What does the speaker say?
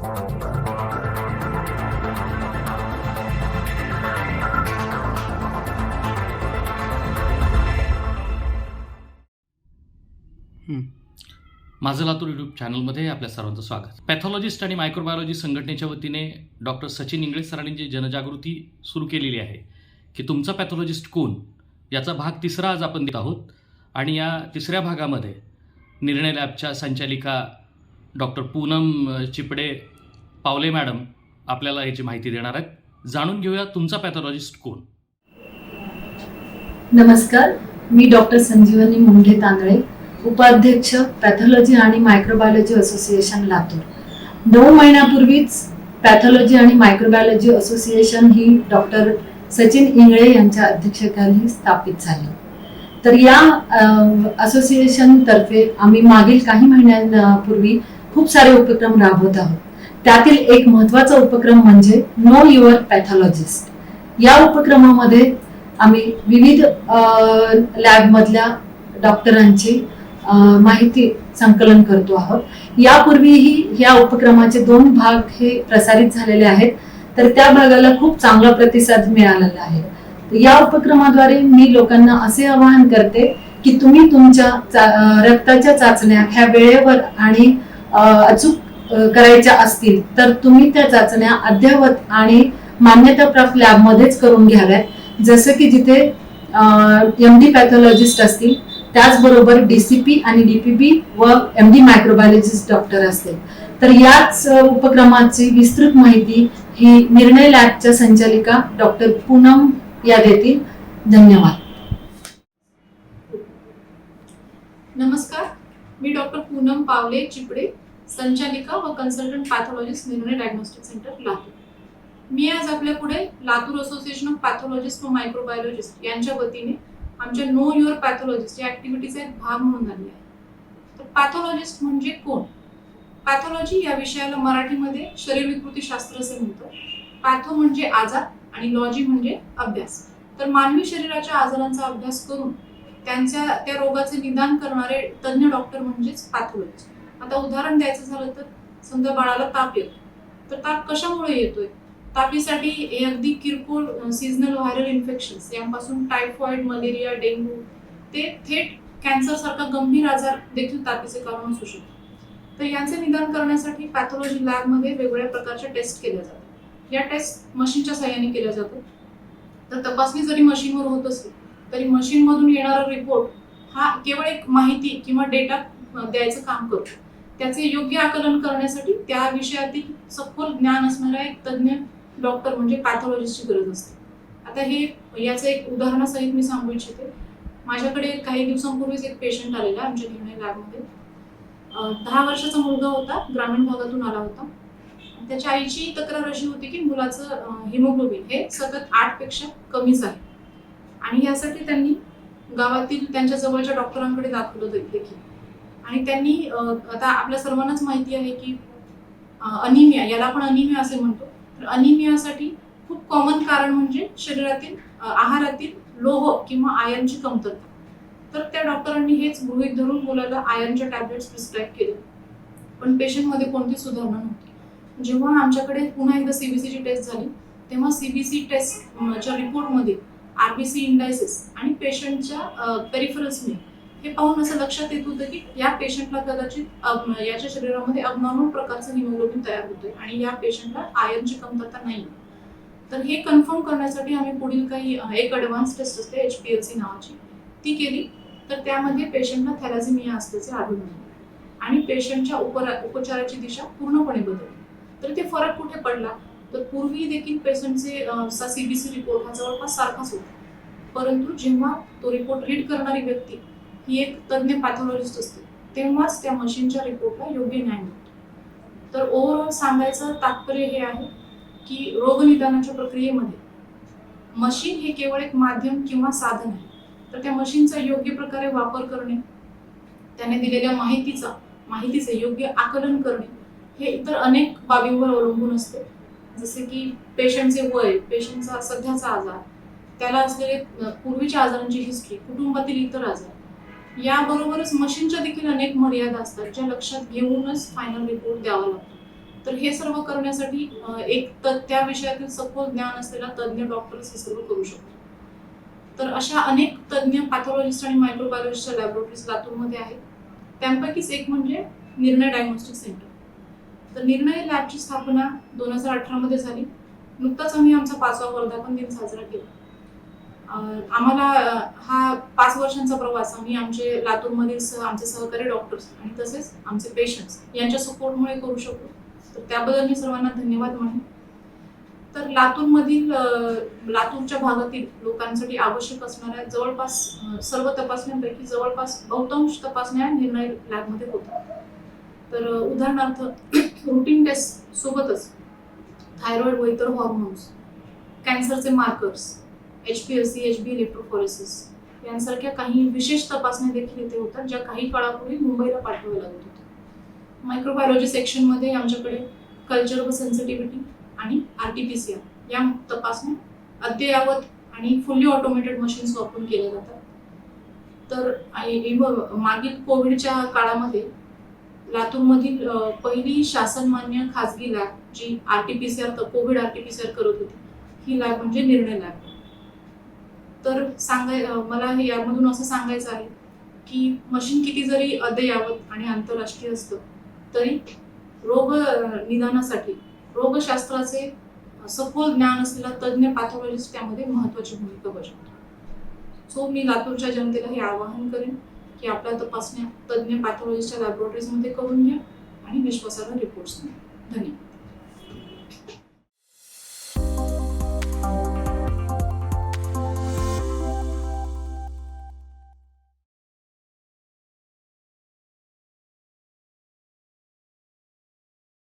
माझं लातूर यूट्यूब चॅनलमध्ये आपल्या सर्वांचं स्वागत. पॅथॉलॉजिस्ट आणि मायक्रोबायोलॉजी संघटनेच्या वतीने डॉक्टर सचिन इंगळे सरांनी जी जनजागृती सुरू केलेली आहे की तुमचा पॅथॉलॉजिस्ट कोण याचा भाग तिसरा आज आपण देत आहोत. आणि या तिसऱ्या भागामध्ये निर्णय लॅबच्या संचालिका डॉक्टर पूनम चिपडे पावले मॅडम आपल्याला याची माहिती देणार आहेत. जाणून घेऊया तुमचा पॅथॉलॉजिस्ट कोण? नमस्कार मी डॉक्टर संजीवनी मुंढे तांदळे उपाध्यक्ष पॅथॉलॉजी आणि मायक्रोबायोलॉजी असोसिएशन लातूर. नऊ महिन्यापूर्वीच पॅथॉलॉजी आणि मायक्रोबायोलॉजी असोसिएशन ही डॉक्टर सचिन इंगळे यांच्या अध्यक्षतेखाली स्थापित झाली. तर या असोसिएशन तर्फे आम्ही मागील काही महिन्यांपूर्वी खूप सारे उपक्रम राबवत आहोत. त्यातील एक महत्त्वाचा उपक्रम म्हणजे नो युअर पॅथॉलॉजिस्ट या उपक्रमामध्ये आम्ही विविध लॅबमधल्या डॉक्टरांची माहिती संकलन करतो आहोत. यापूर्वीही या उपक्रमाचे दोन भाग हे प्रसारित झालेले आहेत. तर त्या भागाला खूप चांगला प्रतिसाद मिळालेला आहे. या उपक्रमाद्वारे मी लोकांना असे आवाहन करते की तुम्ही तुमच्या रक्ताच्या चाचण्या ह्या वेळेवर आणि अचूक करायच्या असतील तर तुम्ही त्या चाचण्या अद्ययावत आणि मान्यताप्राप्त लॅबमध्येच करून घ्याव्यात. जसं की जिथे एम डी पॅथॉलॉजिस्ट असतील त्याचबरोबर डी सी पी आणि डीपीबी व एम डी मायक्रोबायोलॉजिस्ट डॉक्टर असतील. तर याच उपक्रमाची विस्तृत माहिती ही निर्णय लॅबच्या संचालिका डॉक्टर पूनम या देतील. धन्यवाद. नमस्कार. मी डॉक्टर पूनम पावले चिपडे संचालिका व consultant pathologist Nirnay diagnostic centre Latur. मी आज आपल्या पुढे लातूर असोसिएशन ऑफ पॅथॉलॉजिस्ट व मायक्रोबायोलॉजिस्ट यांच्या वतीने आमच्या नो युअर पॅथॉलॉजिस्ट या ॲक्टिव्हिटीचा एक भाग म्हणून आली आहे. तर पॅथॉलॉजिस्ट म्हणजे कोण? पॅथॉलॉजी या विषयाला मराठीमध्ये शरीर शास्त्र असे म्हणतो पॅथो म्हणजे आजार आणि लॉजी म्हणजे अभ्यास. तर मानवी शरीराच्या आजारांचा अभ्यास करून त्यांच्या त्या रोगाचे निदान करणारे तज्ज्ञ डॉक्टर म्हणजेच पॅथॉलॉजिस्ट आता उदाहरण द्यायचं झालं तर समजा बाळाला ताप येतो तर ताप कशामुळे येतोय? तापीसाठी हे अगदी किरकोळ सीझनल व्हायरल इन्फेक्शन यांपासून टायफॉइड मलेरिया डेंग्यू ते थेट कॅन्सरसारखा गंभीर आजार देखील तापीचे कारण असू शकतो तर यांचे निदान करण्यासाठी पॅथॉलॉजी लॅबमध्ये वेगवेगळ्या प्रकारच्या टेस्ट केल्या जातात. या टेस्ट मशीनच्या सहाय्याने केल्या जातात. तर तपासणी जरी मशीनवर होत असली तरी मशीनमधून येणारा रिपोर्ट हा केवळ एक माहिती किंवा डेटा द्यायचं काम करतो. त्याचे योग्य आकलन करण्यासाठी त्या विषयातील सखोल ज्ञान असणारा एक तज्ज्ञ डॉक्टर म्हणजे पॅथॉलॉजिस्टची गरज असते. आता हे याचं एक उदाहरणासहित मी सांगू इच्छिते. माझ्याकडे काही दिवसांपूर्वीच एक पेशंट आलेला आमच्या निर्णय लॅबमध्ये दहा वर्षाचा मुलगा होता ग्रामीण भागातून आला होता. त्याच्या आईची तक्रार अशी होती की मुलाचं हिमोग्लोबिन हे सतत आठपेक्षा कमीच आहे. आणि यासाठी त्यांनी गावातील त्यांच्या जवळच्या डॉक्टरांकडे दाखवलं देखील. आणि त्यांनी आता आपल्या सर्वांनाच माहिती आहे की अनिमिया याला आपण अनिमिया असे म्हणतो. तर अनिमियासाठी खूप कॉमन कारण म्हणजे शरीरातील आहारातील लोह किंवा आयर्नची कमतरता. तर त्या डॉक्टरांनी हेच गृहित धरून मुलाला आयर्नच्या टॅबलेट्स प्रिस्क्राईब केले. पण पेशंटमध्ये कोणती सुधारणा नव्हती. जेव्हा आमच्याकडे पुन्हा एकदा सीबीसीची टेस्ट झाली तेव्हा सीबीसी टेस्टच्या रिपोर्टमध्ये आरबीसी इंडायसिस आणि पेशंटच्या पेरिफरल्सने हे पाहून असं लक्षात येत होतं की या पेशंटला कदाचित याच्या शरीरामध्ये अबनॉर्मल प्रकारचं हिमोग्लोबिन तयार होतोय आणि या पेशंटला आयर्नची कमतरता नाही तर हे कन्फर्म करण्यासाठी आम्ही पुढील काही एक ॲडव्हान्स टेस्ट असते एच पी एल सी नावाची. ती केली. तर त्यामध्ये पेशंटला थॅलाझिमिया असल्याचे आढळून आले. आणि पेशंटच्या उपरा उपचाराची दिशा पूर्णपणे बदलली. तर ते फरक कुठे पडला? तर पूर्वी देखील पेशंटचे सीबीसी रिपोर्ट हा जवळपास सारखाच होता. परंतु जेव्हा तो रिपोर्ट रीड करणारी व्यक्ती ही एक तज्ज्ञ पॅथॉलॉजिस्ट असते तेव्हाच त्या मशीनच्या रिपोर्टला योग्य न्याय मिळतो. तर ओव्हरऑल सांगायचं तात्पर्य हे आहे की रोगनिदानाच्या प्रक्रियेमध्ये मशीन हे केवळ एक माध्यम किंवा साधन आहे. तर त्या मशीनचा योग्य प्रकारे वापर करणे त्याने दिलेल्या माहितीचा माहितीचे योग्य आकलन करणे हे इतर अनेक बाबींवर अवलंबून असते. जसे की पेशंटचे वय पेशंटचा सध्याचा आजार त्याला असलेले पूर्वीच्या आजारांची हिस्ट्री कुटुंबातील इतर आजार याबरोबरच मशीनच्या देखील अनेक मर्यादा असतात ज्या लक्षात घेऊनच फायनल रिपोर्ट द्यावा लागतो. तर हे सर्व करण्यासाठी एक तर त्या विषयातील सखोल ज्ञान असलेला तज्ज्ञ डॉक्टर्स हे सर्व करू शकतो. तर अशा अनेक तज्ज्ञ पॅथॉलॉजिस्ट आणि मायक्रोबायोलॉजिस्टच्या लॅबोरेटरीज लातूरमध्ये आहेत. त्यांपैकीच एक म्हणजे निर्णय डायग्नोस्टिक सेंटर तर निर्णय लॅबची स्थापना दोन हजार अठरामध्ये झाली. नुकताच आम्ही आमचा पाचवा वर्धापन दिन साजरा केला. आम्हाला हा पाच वर्षांचा प्रवास आम्ही आमचे लातूरमधील सह आमचे सहकारी डॉक्टर्स आणि तसेच आमचे पेशंट्स यांच्या सपोर्टमुळे करू शकतो तर त्याबद्दल मी सर्वांना धन्यवाद म्हणेन. तर लातूरमधील लातूरच्या भागातील लोकांसाठी आवश्यक असणाऱ्या जवळपास सर्व तपासण्यांपैकी जवळपास बहुतांश तपासण्या निर्णय लॅबमध्ये होतात. तर उदाहरणार्थ रुटीन टेस्ट सोबतच थायरॉइड व इतर hormones कॅन्सरचे markers H P S C H B electrophoresis यांसारख्या काही विशेष तपासण्या देखील इथे होतात ज्या काही काळापूर्वी मुंबईला पाठवाव्या लागत होत्या. मायक्रोबायोलॉजी सेक्शनमध्ये आमच्याकडे कल्चर व सेन्सिटिव्हिटी आणि R T P C R या तपासण्या अद्ययावत आणि फुल्ली ऑटोमेटेड मशीन्स वापरून केल्या जातात. तर आणि मागील कोविडच्या काळामध्ये लातूरमधील पहिली शासनमान्य खाजगी लॅब जी R T P C R covid R T P C R करत होती ही लॅब म्हणजे निर्णय लॅब. तर सांगाय मला हे यामधून असं सांगायचं आहे की मशीन किती जरी अद्ययावत आणि आंतरराष्ट्रीय असतं तरी रोग निदानासाठी रोगशास्त्राचे सखोल ज्ञान असलेला तज्ज्ञ पॅथॉलॉजिस्ट त्यामध्ये महत्वाची भूमिका बजावतो. सो मी लातूरच्या जनतेला हे आवाहन करेन. की आपल्या तपासण्या तज्ज्ञ पॅथॉलॉजिस्टच्या लॅबोरेटरीजमध्ये करून घ्या आणि विश्वासार्ह रिपोर्ट्स मिळवा धन्यवाद.